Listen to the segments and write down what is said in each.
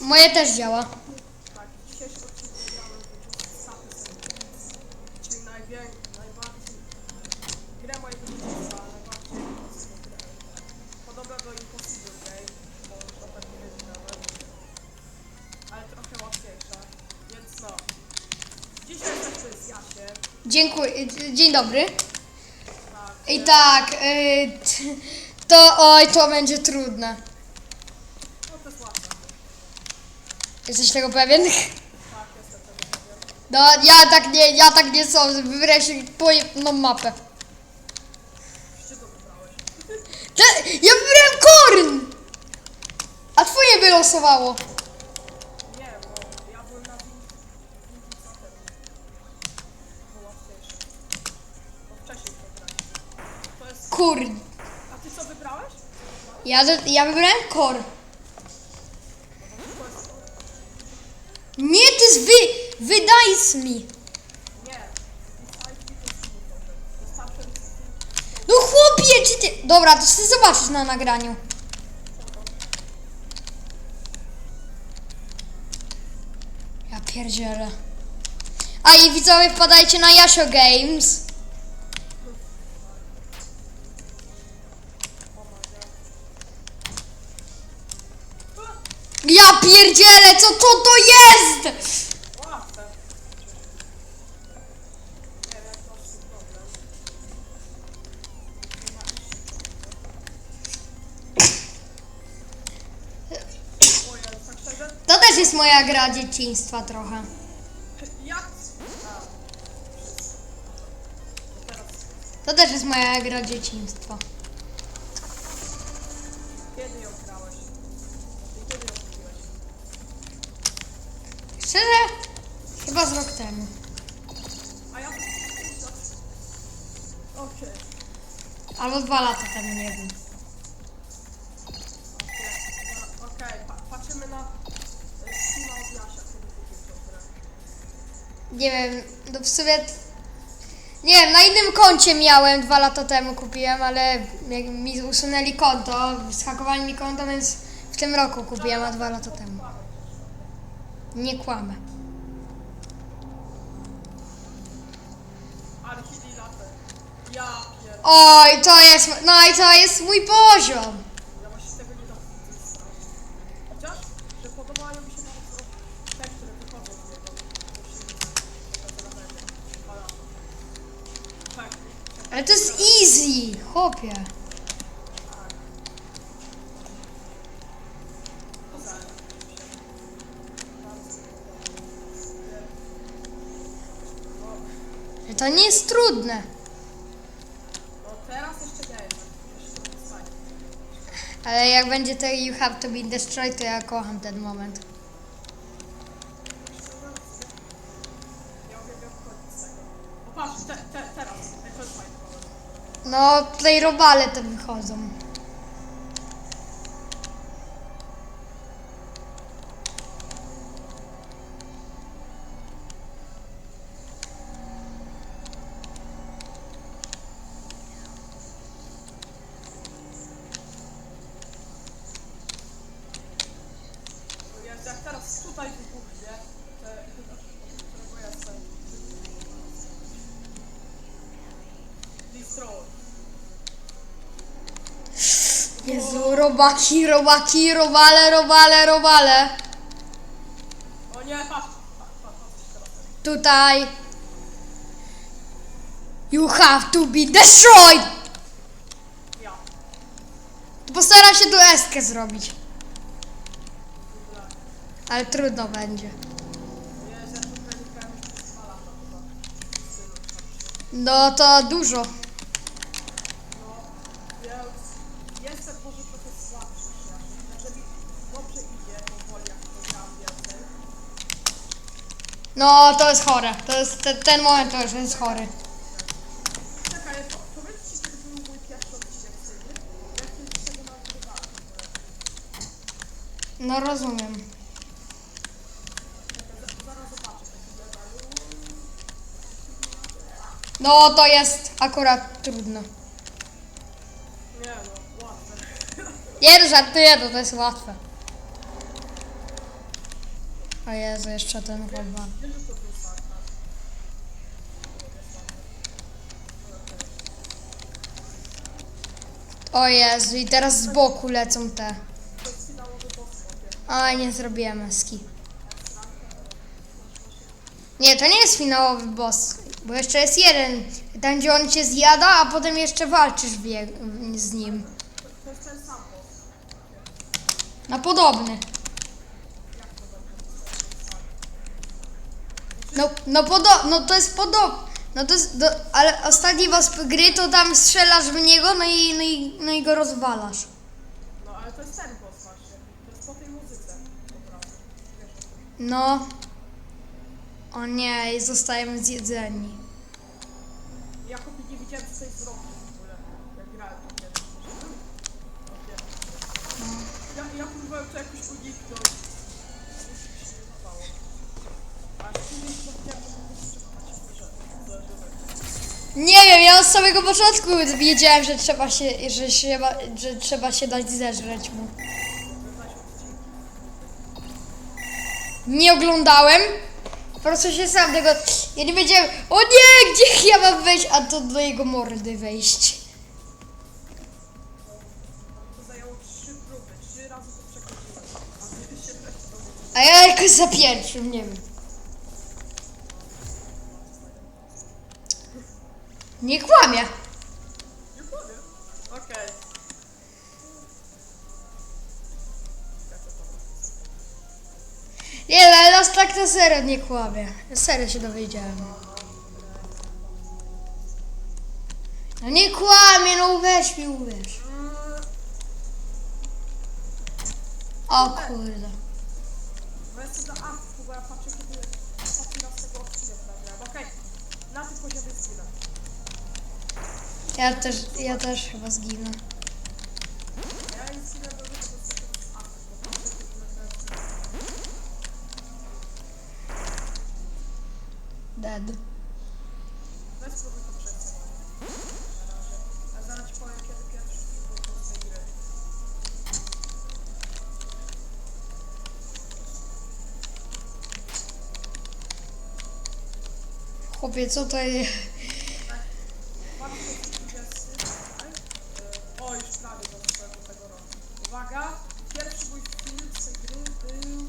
Moje też działa. Dziękuję. Dzień dobry. I tak, y, to oj, to będzie trudne. no to jest łatwe. Jesteś tego pewien? Tak. No, ja tak nie, ja tak nie sądzę. Wybrałeś pojemną mapę. Te, ja wybrałem korn! A twoje wylosowało. Nie, bo ja byłem na Windy Satem. Było łatwiejsze. Bo wcześniej to grałem. To jest... Kur. A ty co wybrałeś? Ja, ja wybrałem kor. Jest wy, wydajs mi. No chłopie, czy ty... Dobra, to chcę zobaczyć na nagraniu. Ja pierdzielę. A i widzowie wpadajcie na Jasio Games. Ja pierdzielę, co to to jest? To też jest moja gra dzieciństwa trochę. To też jest moja gra dzieciństwa. Albo dwa lata temu, nie wiem. Okej, okej, pa- patrzymy na e, od Jasia, kiedy kupił tą grę. Nie wiem, no w sumie... Nie wiem, na innym koncie miałem dwa lata temu kupiłem, ale jak mi usunęli konto, zhakowali mi konto, więc w tym roku kupiłem, a dwa lata temu. Nie kłamę. Ale chwili latę. Ja. Oj, to jest, no i to jest mój poziom. Ja właśnie tego nie dam Chociaż, że podobają mi się bardzo te, które wychodzą z niego. Tak. Ale to jest easy, chłopie. To nie jest trudne. No teraz jeszcze nie jest. Jeszcze to jest fajnie. Ale jak będzie to You Have To Be Destroyed, to ja kocham ten moment. Ja uwielbiam wchodzić z tego. O patrz, te, te, teraz. Ej, To jest fajny moment. No, tutaj robale te wychodzą. Jest, jak teraz tutaj wybuchnie, te, od którego jestem. Destroy. Jezu, robaki, robaki, robale, robale, robale. O nie, patrz. Tutaj. You have to be destroyed! Ja. Postaram się tu eskę zrobić. Ale trudno będzie. Jest, ja tutaj nie grałem już przez dwa lata chyba. Synu, patrz. No to dużo. No, więc jestem może trochę słabszy się. Znaczy mi dobrze idzie, powoli jak to gram więcej. No to jest chore. To jest te, ten moment to już jest chory. Po, powiedzcie, mój tego. No rozumiem. No to jest akurat trudno. Nie no, łatwe. Nie no, żartuję, to, to jest łatwe. O Jezu, jeszcze ten chyba. O Jezu, i teraz z boku lecą te. Oj, nie zrobiłem ski. Nie, to nie jest finałowy boss, bo jeszcze jest jeden. Tam, gdzie on cię zjada, a potem jeszcze walczysz z nim. Boss. No podobny. No, no podo, no to jest podobne. No to jest, do, ale ostatni boss gry to tam strzelasz w niego, no i, no i, no i go rozwalasz. No ale to jest ten boss właśnie. To jest po tej muzyce. Dobra. No. O nie, i zostajemy zjedzeni. Ja chłopie nie widziałem co jest zrobić w ogóle. Jak grałem to kiedyś. Chłopie. Ja, ja próbowałem to jakoś uniknąć. Nie wiem, ja od samego początku wiedziałem, że trzeba się, że, się, że trzeba się dać zeżreć mu. Nie oglądałem. Po prostu się sam tego. Ja nie wiedziałem. O nie, gdzie ja mam wejść, a to do jego mordy wejść. A ja jakoś za pierwszym, nie wiem. Nie kłamie. Nie powiem. Okej. Ja. Nie, ale nas tak na serio nie kłamie. Na serio się dowiedziałem. No nie kłamie, no uwierz mi, uwierz. Mm, O kurde. Bo ja sobie na artku, bo ja patrzę kiedy ostatni raz tego odcinka nagrałem. Okej, na tym poziomie zginę. Ja też, ja też chyba zginę. Ja nic nie robię, bo tej gry był...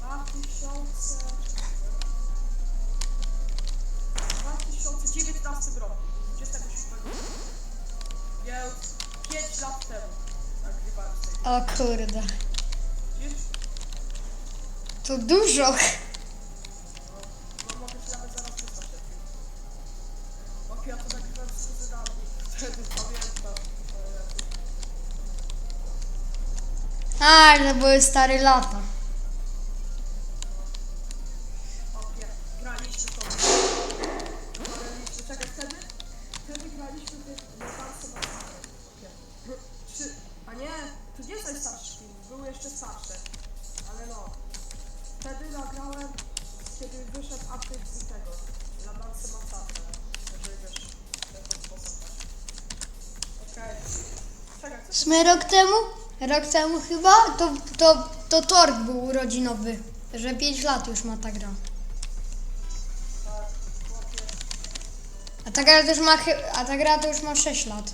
2000... 2019 roku, 27 roku. Więc 5 lat temu tej gry. O kurde. To dużo. A, to były stare lata. Chyba? To, to, to tork był urodzinowy. Że 5 lat już ma ta gra. tak. A ta gra to już ma, chy- a ta gra to już ma 6 lat.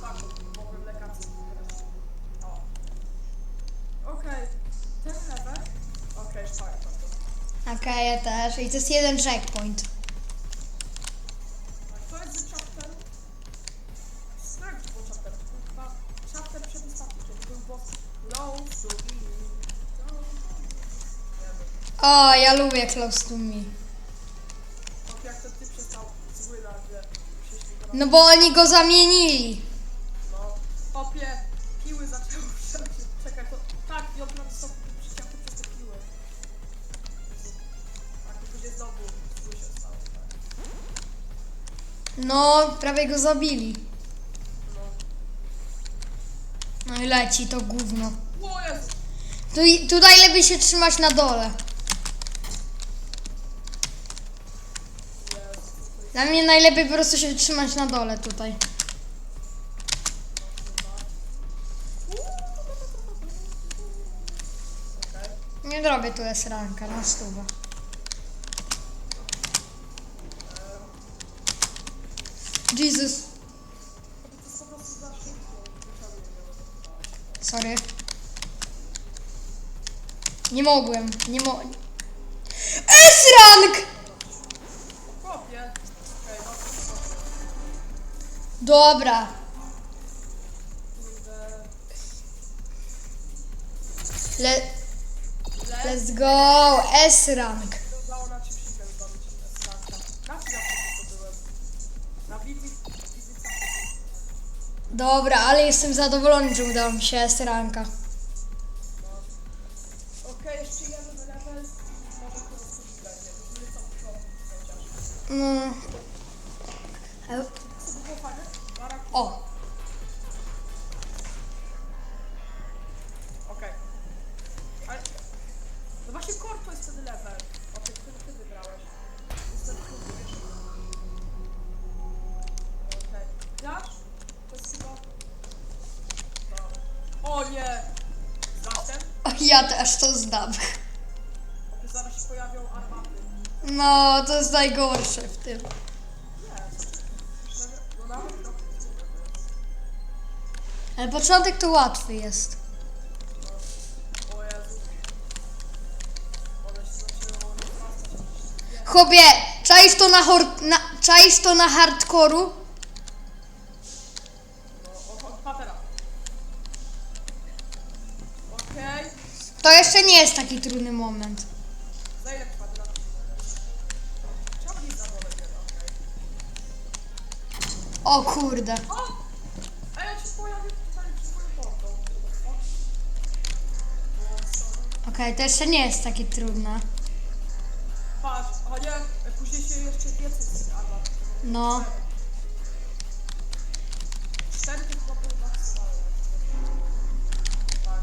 Tak, mogłem lekację wybrać. O. Okej. Ten level. Okej. Okej, ja też. I to jest jeden checkpoint. O, ja lubię Close to Me. Jak ten typ przestał że przyszli do nas. No bo oni go zamienili. No. Opie, piły zaczęły wszędzie. Czekaj, to... Tak, i on prawie stopniu przyciągnął przez te piły. Tak, i później znowu zły się stało, tak. No, prawie go zabili. No. No i leci to gówno. O Jezu! Tu, tutaj lepiej się trzymać na dole. Na mnie najlepiej po prostu się trzymać na dole tutaj. Nie robię tu S-ranka, na stuwa. Jesus. Sorry. Nie mogłem, nie mogłem. S-rank! Dobra. Le Let's go. S-rank. Udało na ci przyjdę zrobić starta. Na chwilę to byłem. Na wizji, wizji Dobra, ale jestem zadowolony, że udało mi się S-ranka. Okej, jeszcze jeden level. Może to chociaż. No. O, Okej. Ale... No właśnie core to jest wtedy level. O tym, który ty wybrałeś. Jest ten krótki, wiesz. Okej. Flash? To jest chyba... No. O nie! Znasz ten? ja też to znam. Bo zaraz się pojawią armaty. No, to jest najgorsze w tym. Początek to łatwy jest. O. Chłopie, czaisz to na, hor- na, czaisz to na hardkoru? O, o. To jeszcze nie jest taki trudny moment. Za ile to jeszcze nie jest takie trudne. Patrz, nie, później się jeszcze więcej z tych armat. No. Cztery. Tak.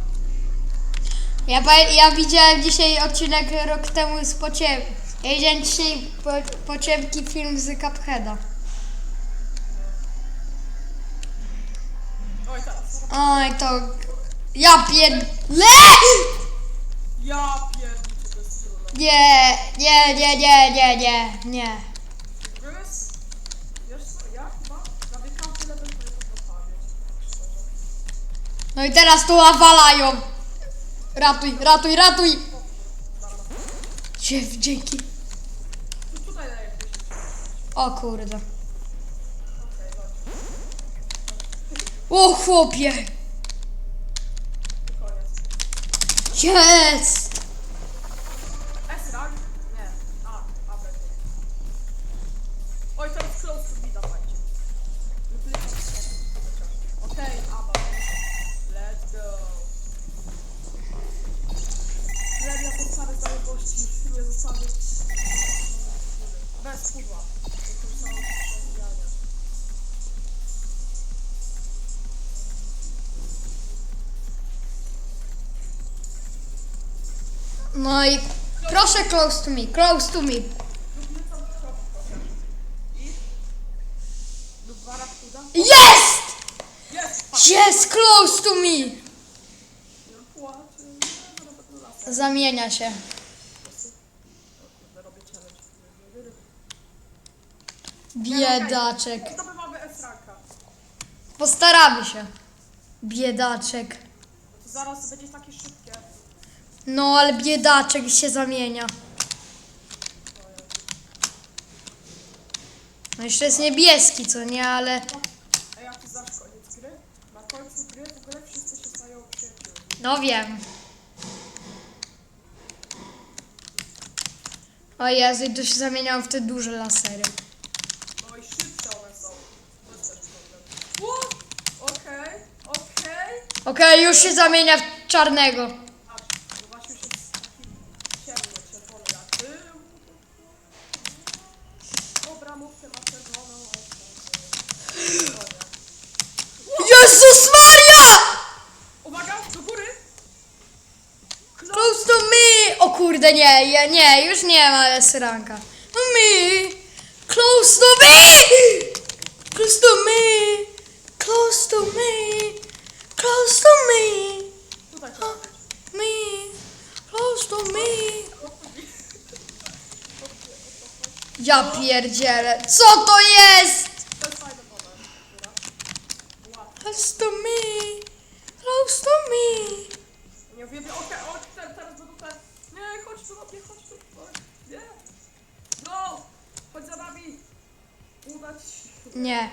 Ja, pa- ja widziałem dzisiaj odcinek rok temu z pociem. Ja widziałem dzisiaj po, pociemki film z Cupheada. Oj, teraz. Oj, to... Ja pierd... Le! Ja pierniczę, to jest trudne. Nie, nie, nie, nie, nie, nie, nie. Wiesz, wiesz co, ja chyba to szczerze. No i teraz tu nawalają. Ratuj, ratuj, ratuj. Dzie- Dzięki. Tu tutaj daję 10. O kurde. Okej. O chłopie. I koniec. No i proszę close to me, close to me. Jest! Jest! Close to me. Zamienia się. Biedaczek. Postaramy się. Biedaczek. Zaraz będzie takie szybkie. No ale biedaczek się zamienia. No jeszcze jest niebieski, co nie, ale... A jak to zawsze koniec gry? Na końcu gry w ogóle wszyscy się stają przyjaciółmi. No wiem. O Jezu, i tu się zamieniałam w te duże lasery. No i szybsze one są. To jest też problem. Ło! Okej, okej. Okej, już się zamienia w czarnego. Nie, ja, nie, już nie ma S-ranka. Me! Close to me! Close to me! Close to me! Close to me! Me! Close to me. Ja pierdzielę. Co? To jest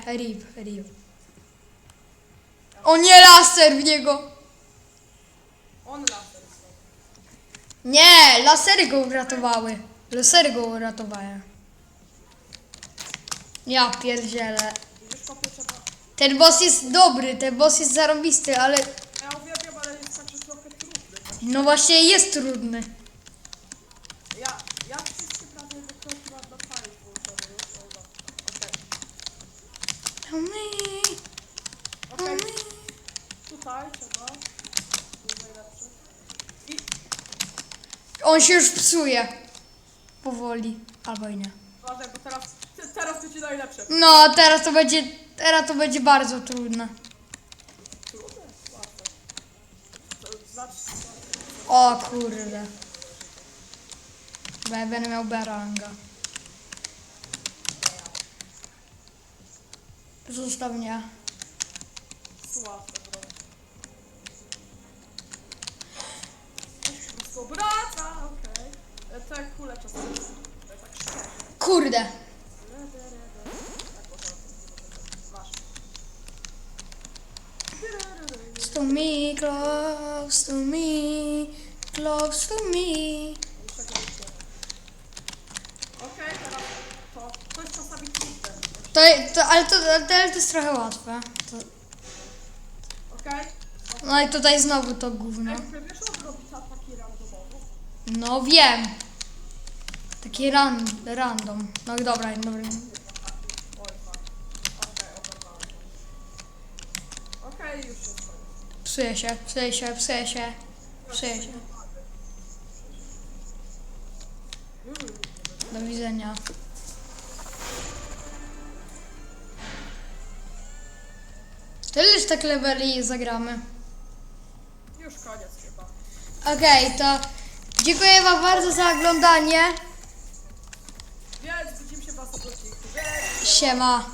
rip, rip. O nie, laser w niego. On laser. Nie, lasery go uratowały. Lasery go uratowały. Ja pierdzielę. Widzisz, kopie trzeba. Ten boss jest dobry, ten boss jest zarobisty, ale Ja uwielbiam, ale jest także trochę trudny. no właśnie jest trudny. Ja, ja wszystkie prawie wykroki mam na fajnie włączone, już o, no. Tutaj trzeba. Tu najlepsze. I On się już psuje. Powoli. Albo i nie. uważaj, bo teraz, te- teraz to ci najlepsze. No, teraz to będzie, teraz to będzie bardzo trudne. Trudne? Łatwe. To O kurde. Bo ja będę miał beranga. Zostaw mnie. łatwe, bro. Współpraca, okej. E, Te kule czasami. e, Tak szczerze. Kurde. Close to me, close to me, close to me. Niczego nie chcę. Okej, teraz to. To jest czasami trudne. To, to, ale, to, ale to jest trochę łatwe. To, Okej? no i tutaj znowu to gówno. Ej, wiesz, ataki? No wiem. Taki ran, random. No i dobra, dobra. Oj, fuck. Okej, oberwałem. Okej, już jest koniec. Psuje się, psuje się, psuje się. Psuje się. Do widzenia. Tyleż tak leveli zagramy. Już koniec chyba. Okej, to dziękuję wam bardzo za oglądanie. Więc widzimy się w następnym odcinku. Siema.